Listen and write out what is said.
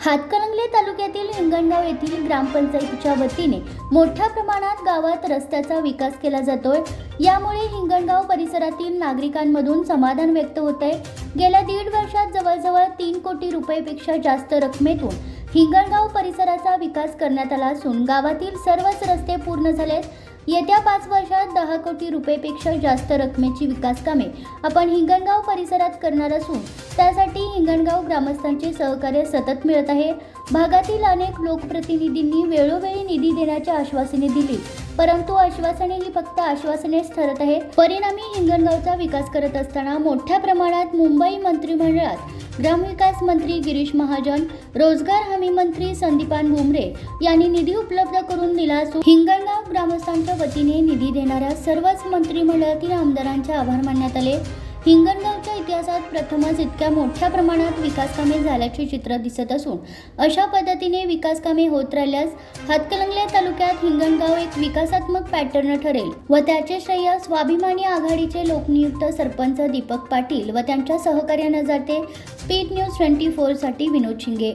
हातकणंगले तालुक्यातील हिंगणगाव येथील ग्रामपंचायतीच्या वतीने मोठ्या प्रमाणात गावात रस्त्याचा विकास केला जातोय यामुळे हिंगणगाव परिसरातील नागरिकांमधून समाधान व्यक्त होत आहे गेल्या दीड वर्षात जवळजवळ तीन कोटी रुपयेपेक्षा जास्त रकमेतून हिंगणगाव परिसराचा विकास करण्यात आला असून गावातील सर्वच रस्ते पूर्ण झालेत. येत्या पाच वर्षात दहा कोटी रुपयेपेक्षा जास्त रकमेची विकास कामे आपण हिंगणगाव परिसरात करणार असून त्यासाठी हिंगणगाव ग्रामस्थांचे सहकार्य सतत मिळत आहे. भागातील अनेक लोकप्रतिनिधींनी वेळोवेळी निधी देण्याच्या आश्वासने दिली परंतु आश्वासने ही फक्त आश्वासनेच ठरत आहेत. परिणामी हिंगणगावचा विकास करत असताना मोठ्या प्रमाणात मुंबई मंत्रिमंडळात ग्रामविकास मंत्री गिरीश महाजन रोजगार हमी मंत्री संदीपान भुमरे यांनी निधी उपलब्ध करून दिला असून हिंगणगाव ग्रामस्थांच्या वतीने निधी देणाऱ्या सर्वच मंत्रिमंडळातील आमदारांचे आभार मानण्यात आले. हिंगणगावच्या इतिहासात प्रथमच इतक्या मोठ्या प्रमाणात विकासकामे झाल्याचे चित्र दिसत असून अशा पद्धतीने विकासकामे होत राहिल्यास हातकलंगल्या तालुक्यात हिंगणगाव एक विकासात्मक पॅटर्न ठरेल व त्याचे श्रेय स्वाभिमानी आघाडीचे लोकनियुक्त सरपंच दीपक पाटील व त्यांच्या सहकार्यानं जाते स्पीड न्यूज ट्वेंटी फोरसाठी विनोद शिंगे.